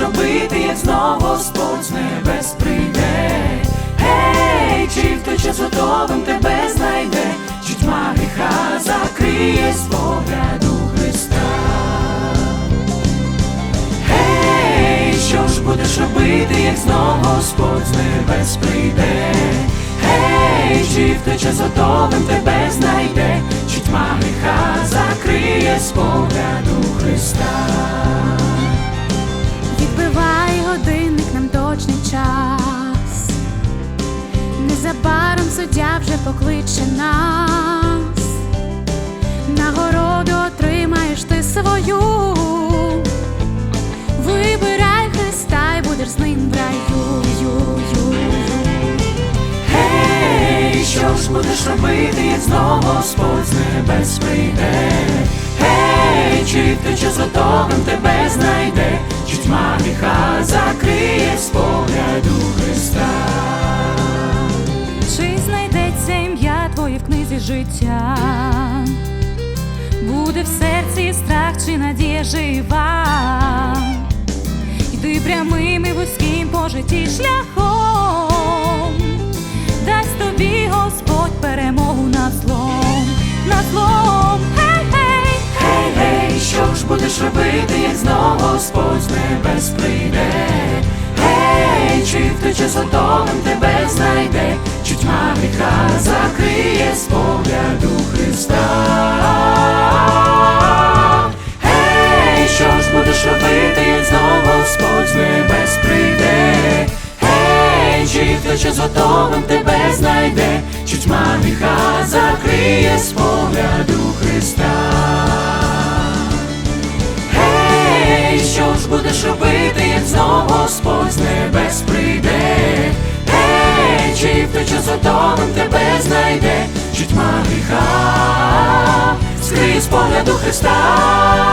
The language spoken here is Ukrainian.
робити, як знову Господь з небес прийде? Гей, чи в той час готовим тебе знайде, чи тьма гріха закриє з погляду Христа? Гей, що ж будеш робити, як знову Господь з небес прийде? Гей, чи в той час готовим тебе знайде, чи тьма гріха Незабаром суддя вже покличе нас. Нагороду отримаєш ти свою. Вибирай Христа і будеш з ним в раю. Гей, що ж будеш робити, як знову Господь з небес прийде? Гей, чи той час готовим тебе знайде, чи тьма гріха закриє життя? Буде в серці страх чи надія жива? Йди прямим і вузьким по житті шляхом, дасть тобі Господь перемогу над злом, над злом, гей, гей, Гей, гей, що ж будеш робити, як знову Господь з небес прийде? Гей, чи в той час готовим тебе знайде, чи тьма гріха закриє в той готовим тебе знайде, чи тьма гріха закриє з погляду Христа? Гей, що ж будеш робити, як знову Господь з небес прийде? Гей, чи той час готовим тебе знайде, чи тьма гріха скриє з погляду Христа?